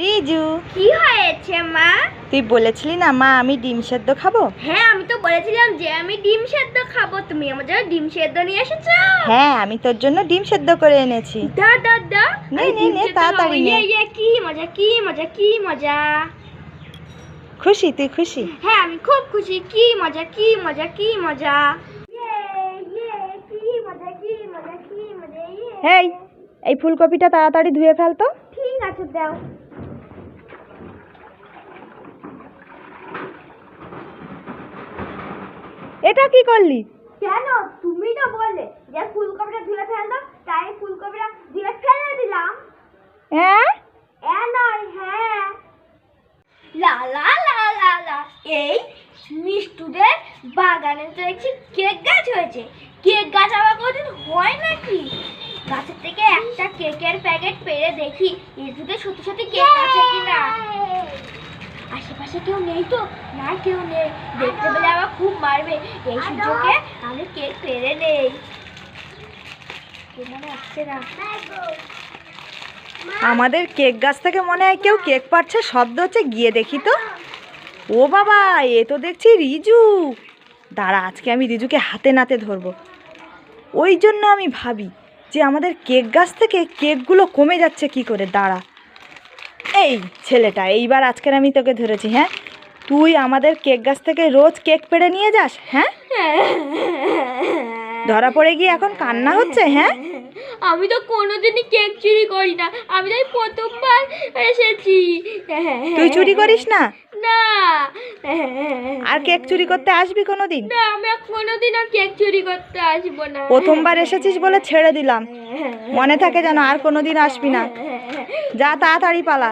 রিজু। কি হয়েছে মা? তুই বলেছিলি না মা আমি ডিম সেদ্ধ খাব? হ্যাঁ আমি তো বলেছিলাম যে আমি ডিম সেদ্ধ খাব। তুমি আমার জন্য ডিম সেদ্ধ নিয়ে এসেছ? হ্যাঁ আমি তোর জন্য ডিম সেদ্ধ করে এনেছি। দা দা দা। নে, আমি নে, নে, তাড়াতাড়ি। নে। ইয়ে, ইয়ে, কি মজা কি মজা কি মজা? খুশি তুই খুশি? হ্যাঁ আমি খুব খুশি। কি মজা কি মজা কি মজা? ইয়ে, ইয়ে, কি মজা কি মজা কি মজা। হেই এই ফুলকপিটা তাড়াতাড়ি ধুয়ে ফেল তো। ঠিক আছে দাও। এটা কি করলি? কেন? তুমি তো বললে যে ফুলকপিটা ধুলে ফেলতো তাই ফুলকপিটা ধুলে ফেলে দিলাম। হ্যাঁ? এ নয় হ্যাঁ। লা লা লা লা লা এই মিষ্টুদের বাগানে তো দেখছি কেক গাছ হয়েছে। কেক গাছ আবার কোনদিন হয় নাকি? গাছের থেকে একটা কেকের প্যাকেট পেরে দেখি ভিতরে সত্যি সত্যি কেক আছে কিনা। আশেপাশে কেউ নেই তো? না কেউ নেই। দেখতে মারবে। এই সুযোগে আমি কেক পেরে নেই? মনে আসছে না। আমাদের কেক গাছ থেকে মনে হয় কেউ কেক পাচ্ছে শব্দ হচ্ছে গিয়ে দেখি তো। ও বাবা এ তো দেখছি রিজু। দাঁড়া আজকে আমি রিজুকে হাতে নাতে ধরবো। ওই জন্য আমি ভাবি যে আমাদের কেক গাছ থেকে কেকগুলো কমে যাচ্ছে কি করে দাঁড়া। এই ছেলেটা এইবার আজকের আমি তোকে ধরেছি হ্যাঁ? তুই আমাদের কেক গাছ থেকে রোজ কেক পেড়ে নিয়ে যাস হ্যাঁ? ধরা পড়ে গিয়ে এখন কান্না হচ্ছে হ্যাঁ? আমি তো কোনোদিনই কেক চুরি করি না আমি তাই প্রথমবার এসেছি। তুই চুরি করিস না? না। আর কেক চুরি করতে আসবি কোনো দিন না আমি কোনোদিন আর কেক চুরি করতে আসব না। প্রথমবার এসেছিস বলে ছেড়ে দিলাম। মনে থাকে যেন আর কোনোদিন আসবি না। যা তাড়াতাড়ি পালা।